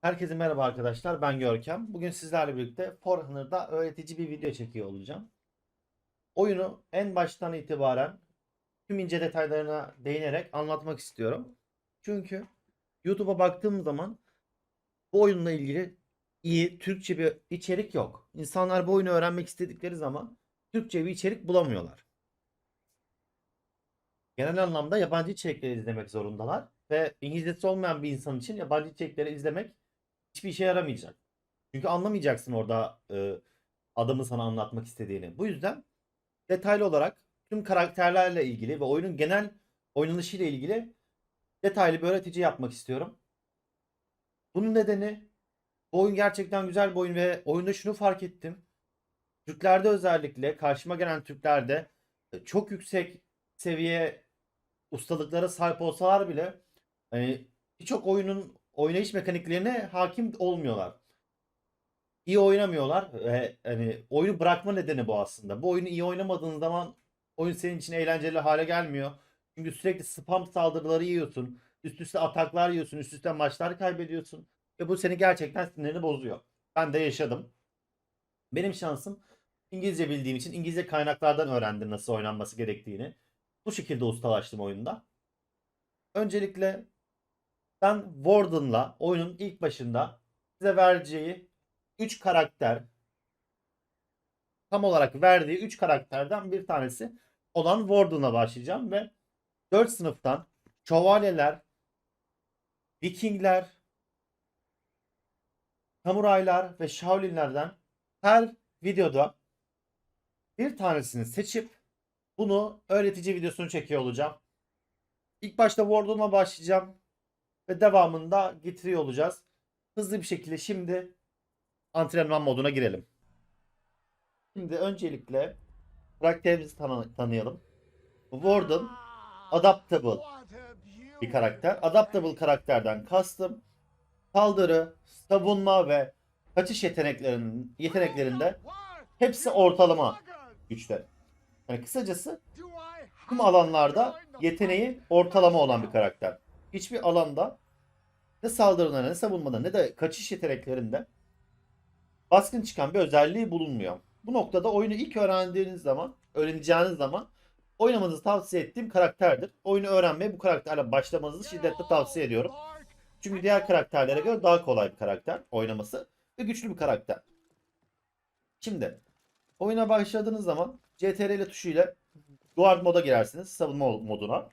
Herkese merhaba arkadaşlar. Ben Görkem. Bugün sizlerle birlikte For Honor'da öğretici bir video çekiyor olacağım. Oyunu en baştan itibaren tüm ince detaylarına değinerek anlatmak istiyorum. Çünkü YouTube'a baktığım zaman bu oyunla ilgili iyi Türkçe bir içerik yok. İnsanlar bu oyunu öğrenmek istedikleri zaman Türkçe bir içerik bulamıyorlar. Genel anlamda yabancı içerikleri izlemek zorundalar ve İngilizcesi olmayan bir insan için yabancı içerikleri izlemek hiçbir işe yaramayacak. Çünkü anlamayacaksın orada e, adamın sana anlatmak istediğini. Bu yüzden detaylı olarak tüm karakterlerle ilgili ve oyunun genel oynanışıyla ilgili detaylı bir öğretici yapmak istiyorum. Bunun nedeni bu oyun gerçekten güzel bir oyun ve oyunda şunu fark ettim. Türklerde özellikle karşıma gelen Türklerde e, çok yüksek seviye ustalıklara sahip olsalar bile hani birçok oyunun oynayış mekaniklerine hakim olmuyorlar. İyi oynamıyorlar ve hani oyunu bırakma nedeni bu aslında. Bu oyunu iyi oynamadığın zaman oyun senin için eğlenceli hale gelmiyor. Çünkü sürekli spam saldırıları yiyorsun. Üst üste ataklar yiyorsun. Üst üste maçlar kaybediyorsun. Ve bu seni gerçekten sinirini bozuyor. Ben de yaşadım. Benim şansım İngilizce bildiğim için İngilizce kaynaklardan öğrendim nasıl oynanması gerektiğini. Bu şekilde ustalaştım oyunda. Öncelikle ben Warden'la oyunun ilk başında size vereceği 3 karakter tam olarak verdiği 3 karakterden bir tanesi olan Warden'la başlayacağım ve 4 sınıftan şövalyeler, vikingler, samuraylar ve shaolinlerden her videoda bir tanesini seçip bunu öğretici videosunu çekiyor olacağım. İlk başta Warden'la başlayacağım ve devamında getiriyor olacağız. Hızlı bir şekilde şimdi antrenman moduna girelim. Şimdi öncelikle karakterimizi tanı- tanıyalım. Warden Adaptable bir karakter. Adaptable karakterden kastım saldırı, savunma ve kaçış yeteneklerinin yeteneklerinde hepsi ortalama güçte. Yani kısacası tüm alanlarda yeteneği ortalama olan bir karakter. Hiçbir alanda ne saldırıda ne savunmada ne de kaçış yeteneklerinde baskın çıkan bir özelliği bulunmuyor. Bu noktada oyunu ilk öğrendiğiniz zaman, öğreneceğiniz zaman oynamanızı tavsiye ettiğim karakterdir. Oyunu öğrenmeye bu karakterle başlamanızı şiddetle tavsiye ediyorum. Çünkü diğer karakterlere göre daha kolay bir karakter oynaması ve güçlü bir karakter. Şimdi oyuna başladığınız zaman CTRL tuşuyla guard moda girersiniz savunma moduna.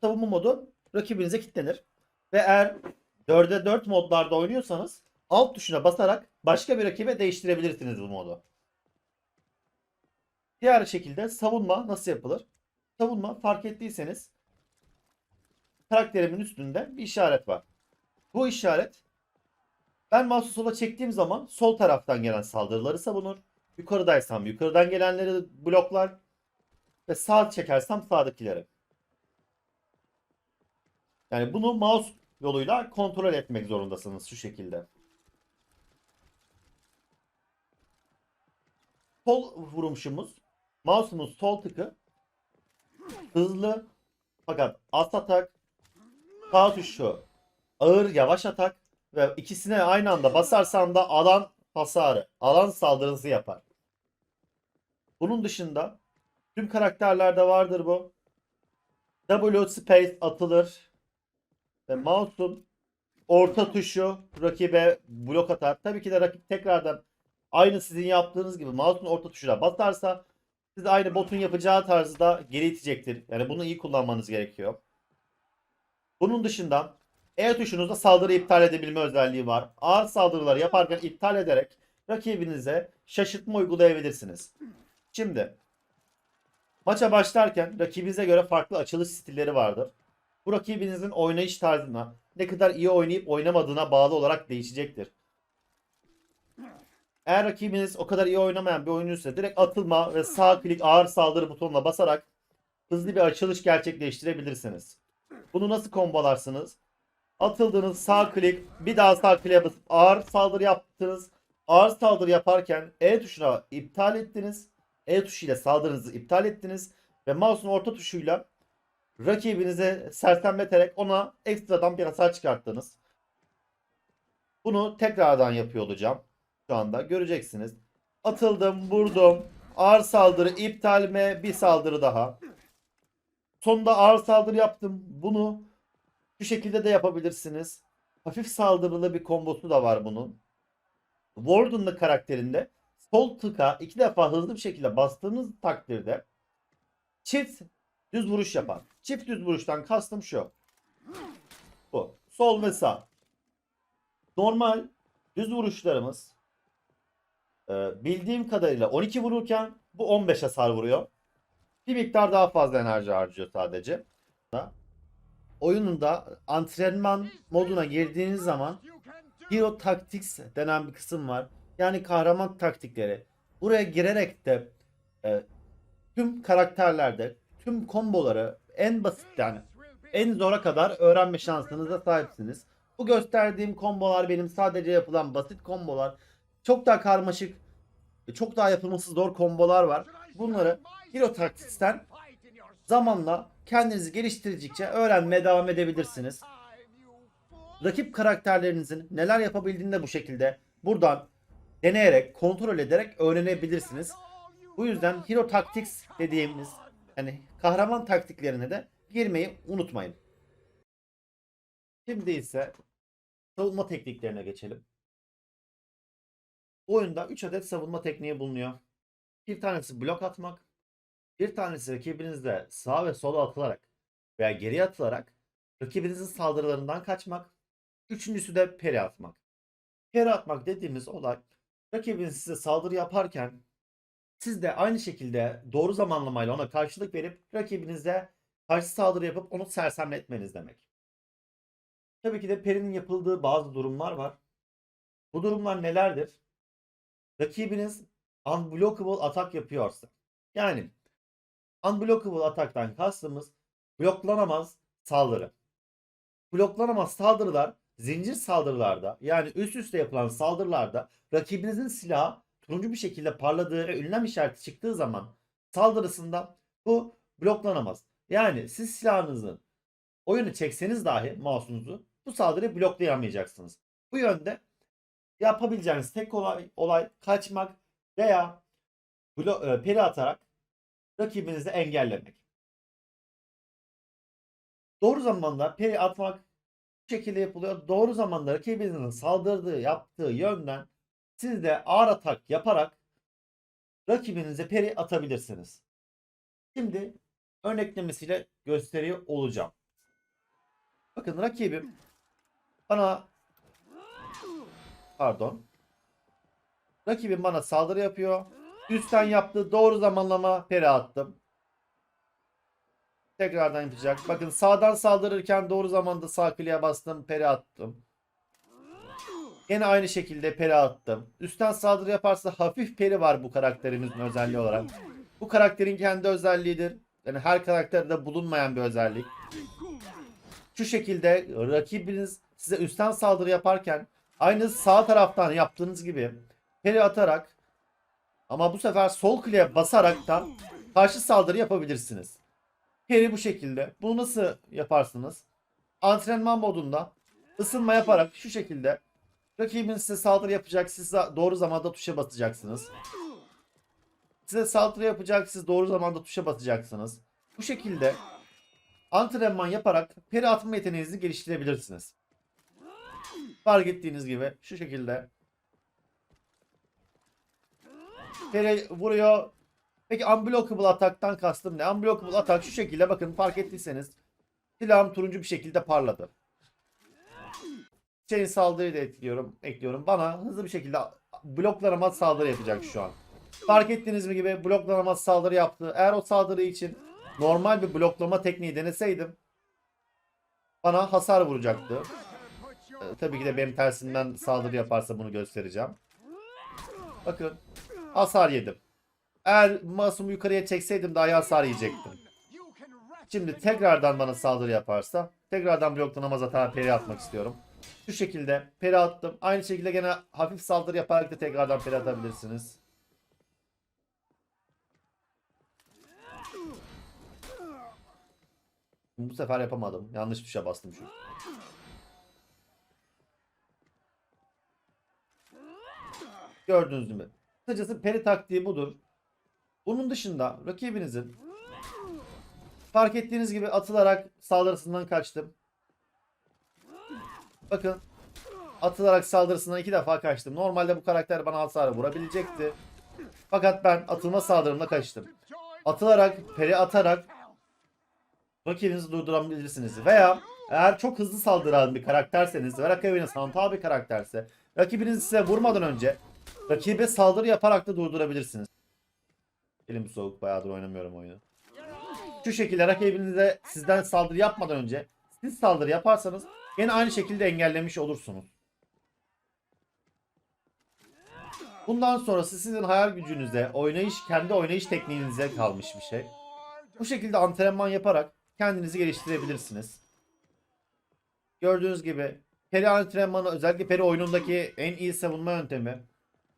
Savunma modu rakibinize kilitlenir. Ve eğer 4'e 4 modlarda oynuyorsanız alt tuşuna basarak başka bir rakibe değiştirebilirsiniz bu modu. Diğer şekilde savunma nasıl yapılır? Savunma fark ettiyseniz karakterimin üstünde bir işaret var. Bu işaret ben mouse'u sola çektiğim zaman sol taraftan gelen saldırıları savunur. Yukarıdaysam yukarıdan gelenleri bloklar. Ve sağ çekersem sağdakileri. Yani bunu mouse yoluyla kontrol etmek zorundasınız şu şekilde. Sol vuruşumuz, mouse'umuz sol tıkı hızlı fakat az atak, sağ tuşu ağır yavaş atak ve ikisine aynı anda basarsan da alan hasarı, alan saldırısı yapar. Bunun dışında tüm karakterlerde vardır bu. W space atılır ve mouse'un orta tuşu rakibe blok atar. Tabii ki de rakip tekrardan aynı sizin yaptığınız gibi mouse'un orta tuşuna basarsa siz aynı botun yapacağı tarzda geri itecektir. Yani bunu iyi kullanmanız gerekiyor. Bunun dışında E tuşunuzda saldırı iptal edebilme özelliği var. Ağır saldırıları yaparken iptal ederek rakibinize şaşırtma uygulayabilirsiniz. Şimdi maça başlarken rakibinize göre farklı açılış stilleri vardır. Bu rakibinizin oynayış tarzına, ne kadar iyi oynayıp oynamadığına bağlı olarak değişecektir. Eğer rakibiniz o kadar iyi oynamayan bir oyuncuysa direkt atılma ve sağ klik ağır saldırı butonuna basarak hızlı bir açılış gerçekleştirebilirsiniz. Bunu nasıl kombolarsınız? Atıldığınız sağ klik, bir daha sağ kliğe basıp ağır saldırı yaptınız. Ağır saldırı yaparken E tuşuna iptal ettiniz. E tuşuyla saldırınızı iptal ettiniz. Ve mouse'un orta tuşuyla rakibinize sersemleterek ona ekstradan bir hasar çıkarttınız. Bunu tekrardan yapıyor olacağım. Şu anda göreceksiniz. Atıldım, vurdum. Ağır saldırı iptal mi? Bir saldırı daha. Sonunda ağır saldırı yaptım. Bunu şu şekilde de yapabilirsiniz. Hafif saldırılı bir kombosu da var bunun. Warden'lı karakterinde sol tıka iki defa hızlı bir şekilde bastığınız takdirde çift düz vuruş yapar. Çift düz vuruştan kastım şu. Bu. Sol ve sağ. Normal düz vuruşlarımız e, bildiğim kadarıyla 12 vururken bu 15 hasar vuruyor. Bir miktar daha fazla enerji harcıyor sadece. Da. Oyununda antrenman moduna girdiğiniz zaman Hero Tactics denen bir kısım var. Yani kahraman taktikleri. Buraya girerek de e, tüm karakterlerde tüm komboları en basit yani en zora kadar öğrenme şansınıza sahipsiniz. Bu gösterdiğim kombolar benim sadece yapılan basit kombolar. Çok daha karmaşık, çok daha yapılması zor kombolar var. Bunları Hero Tactics'ten zamanla kendinizi geliştirdikçe öğrenmeye devam edebilirsiniz. Rakip karakterlerinizin neler yapabildiğini de bu şekilde buradan deneyerek, kontrol ederek öğrenebilirsiniz. Bu yüzden Hero Tactics dediğimiz yani kahraman taktiklerine de girmeyi unutmayın. Şimdi ise savunma tekniklerine geçelim. Oyunda 3 adet savunma tekniği bulunuyor. Bir tanesi blok atmak, bir tanesi rakibinizde sağ ve sola atılarak veya geriye atılarak rakibinizin saldırılarından kaçmak, üçüncüsü de peri atmak. Peri atmak dediğimiz olay rakibiniz size saldırı yaparken siz de aynı şekilde doğru zamanlamayla ona karşılık verip rakibinize karşı saldırı yapıp onu sersemletmeniz demek. Tabii ki de perinin yapıldığı bazı durumlar var. Bu durumlar nelerdir? Rakibiniz unblockable atak yapıyorsa. Yani unblockable ataktan kastımız bloklanamaz saldırı. Bloklanamaz saldırılar zincir saldırılarda yani üst üste yapılan saldırılarda rakibinizin silahı turuncu bir şekilde parladığı ve ünlem işareti çıktığı zaman saldırısında bu bloklanamaz. Yani siz silahınızın oyunu çekseniz dahi mouse'unuzu bu saldırıyı bloklayamayacaksınız. Bu yönde yapabileceğiniz tek olay, olay kaçmak veya blo- e, peri atarak rakibinizi engellemek. Doğru zamanda peri atmak bu şekilde yapılıyor. Doğru zamanda rakibinizin saldırdığı, yaptığı yönden siz de ağır atak yaparak rakibinize peri atabilirsiniz. Şimdi örneklemesiyle gösteriyor olacağım. Bakın rakibim bana pardon rakibim bana saldırı yapıyor. Üstten yaptığı doğru zamanlama peri attım. Tekrardan yapacak. Bakın sağdan saldırırken doğru zamanda sağ kliğe bastım. Peri attım. Yine aynı şekilde peri attım. Üstten saldırı yaparsa hafif peri var bu karakterimizin özelliği olarak. Bu karakterin kendi özelliğidir. Yani her karakterde bulunmayan bir özellik. Şu şekilde rakibiniz size üstten saldırı yaparken aynı sağ taraftan yaptığınız gibi peri atarak ama bu sefer sol kliğe basarak da karşı saldırı yapabilirsiniz. Peri bu şekilde. Bunu nasıl yaparsınız? Antrenman modunda ısınma yaparak şu şekilde rakibiniz size saldırı yapacak. Siz doğru zamanda tuşa basacaksınız. Size saldırı yapacak. Siz doğru zamanda tuşa basacaksınız. Bu şekilde antrenman yaparak peri atma yeteneğinizi geliştirebilirsiniz. Fark ettiğiniz gibi şu şekilde peri vuruyor. Peki unblockable ataktan kastım ne? Unblockable atak şu şekilde bakın fark ettiyseniz silahım turuncu bir şekilde parladı. Chain saldırıyı da ekliyorum, ekliyorum. Bana hızlı bir şekilde bloklanamaz saldırı yapacak şu an. Fark ettiğiniz mi gibi bloklanamaz saldırı yaptı. Eğer o saldırı için normal bir bloklama tekniği deneseydim bana hasar vuracaktı. Ee, tabii ki de benim tersinden saldırı yaparsa bunu göstereceğim. Bakın hasar yedim. Eğer masumu yukarıya çekseydim daha iyi hasar yiyecektim. Şimdi tekrardan bana saldırı yaparsa tekrardan bloklanamaz hata peri atmak istiyorum. Şu şekilde peri attım. Aynı şekilde gene hafif saldırı yaparak da tekrardan peri atabilirsiniz. Bu sefer yapamadım. Yanlış bir şey bastım şu. Gördüğünüz gibi. Kısacası peri taktiği budur. Bunun dışında rakibinizin fark ettiğiniz gibi atılarak saldırısından kaçtım. Bakın atılarak saldırısından iki defa kaçtım. Normalde bu karakter bana hasar vurabilecekti. Fakat ben atılma saldırımla kaçtım. Atılarak, peri atarak rakibinizi durdurabilirsiniz. Veya eğer çok hızlı saldıran bir karakterseniz ve rakibiniz hantal bir karakterse rakibiniz size vurmadan önce rakibe saldırı yaparak da durdurabilirsiniz. Elim soğuk bayağıdır oynamıyorum oyunu. Şu şekilde rakibinize sizden saldırı yapmadan önce siz saldırı yaparsanız yine aynı şekilde engellemiş olursunuz. Bundan sonrası sizin hayal gücünüze, oynayış, kendi oynayış tekniğinize kalmış bir şey. Bu şekilde antrenman yaparak kendinizi geliştirebilirsiniz. Gördüğünüz gibi peri antrenmanı özellikle peri oyunundaki en iyi savunma yöntemi.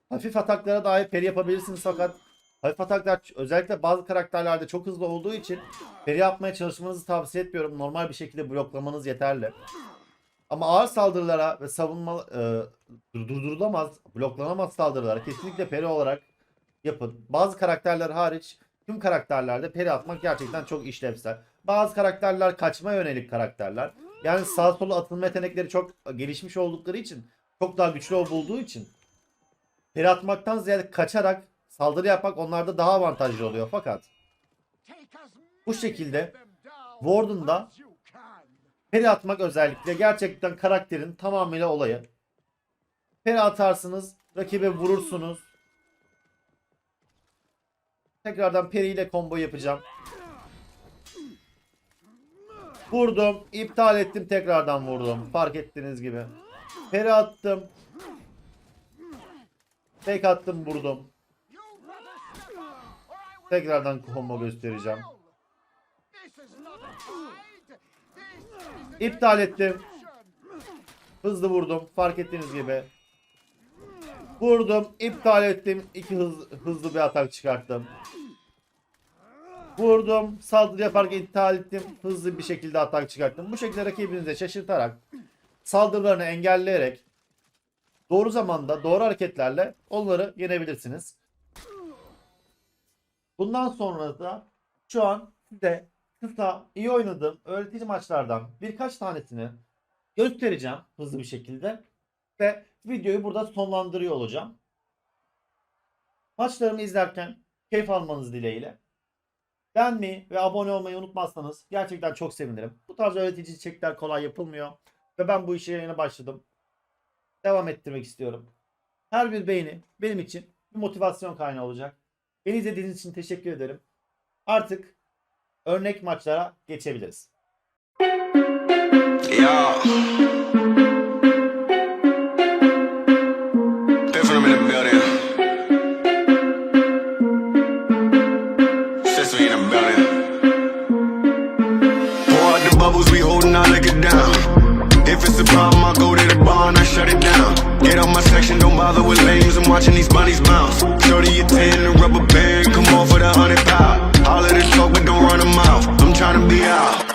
Hafif ataklara dahi peri yapabilirsiniz fakat hafif ataklar özellikle bazı karakterlerde çok hızlı olduğu için peri yapmaya çalışmanızı tavsiye etmiyorum. Normal bir şekilde bloklamanız yeterli. Ama ağır saldırılara ve savunma e, durdurulamaz, bloklanamaz saldırılara kesinlikle peri olarak yapın. Bazı karakterler hariç tüm karakterlerde peri atmak gerçekten çok işlevsel. Bazı karakterler kaçma yönelik karakterler. Yani sağ sola atılma yetenekleri çok gelişmiş oldukları için, çok daha güçlü bulduğu için peri atmaktan ziyade kaçarak saldırı yapmak onlarda daha avantajlı oluyor. Fakat Bu şekilde Warden'da Peri atmak özellikle gerçekten karakterin tamamıyla olayı. Peri atarsınız, rakibe vurursunuz. Tekrardan peri ile combo yapacağım. Vurdum, iptal ettim, tekrardan vurdum. Fark ettiğiniz gibi. Peri attım. Tek attım, vurdum. Tekrardan combo göstereceğim. İptal ettim. Hızlı vurdum. Fark ettiğiniz gibi. Vurdum. iptal ettim. İki hız, hızlı bir atak çıkarttım. Vurdum. Saldırı yaparken iptal ettim. Hızlı bir şekilde atak çıkarttım. Bu şekilde rakibinizi şaşırtarak saldırılarını engelleyerek doğru zamanda doğru hareketlerle onları yenebilirsiniz. Bundan sonra da şu an size kısa iyi oynadığım öğretici maçlardan birkaç tanesini göstereceğim hızlı bir şekilde ve videoyu burada sonlandırıyor olacağım. Maçlarımı izlerken keyif almanız dileğiyle. Beğenmeyi ve abone olmayı unutmazsanız gerçekten çok sevinirim. Bu tarz öğretici içerikler kolay yapılmıyor ve ben bu işe yeni başladım. Devam ettirmek istiyorum. Her bir beğeni benim için bir motivasyon kaynağı olacak. Beni izlediğiniz için teşekkür ederim. Artık örnek maçlara geçebiliriz. Yo. Different in the building. Sesame in the building. Pour out the bubbles, we holding our liquor down. If it's a problem, I go to the bar and I shut it down. Get out my section, don't bother with lames. I'm watching these bunnies bounce. Shorty a 10, a rubber band, come on for the hundred pound. Of the talk, but don't run them out. I'm trying to be out.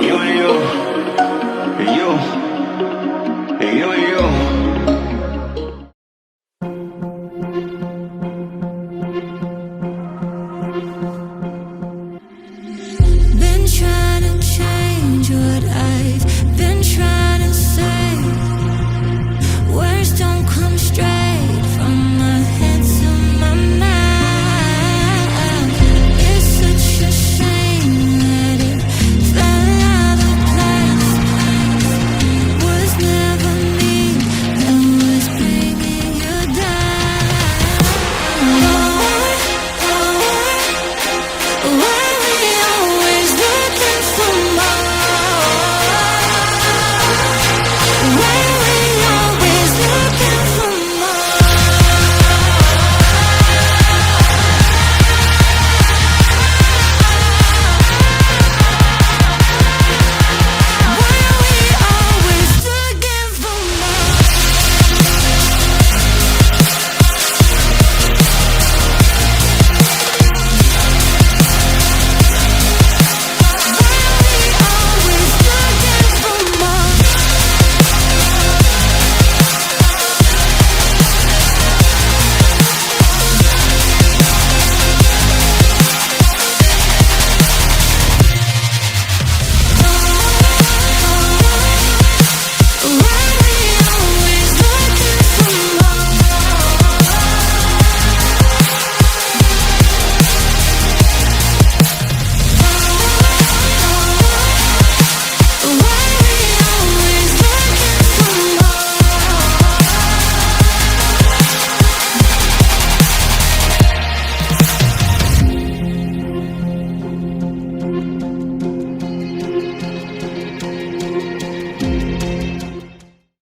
You and you, you.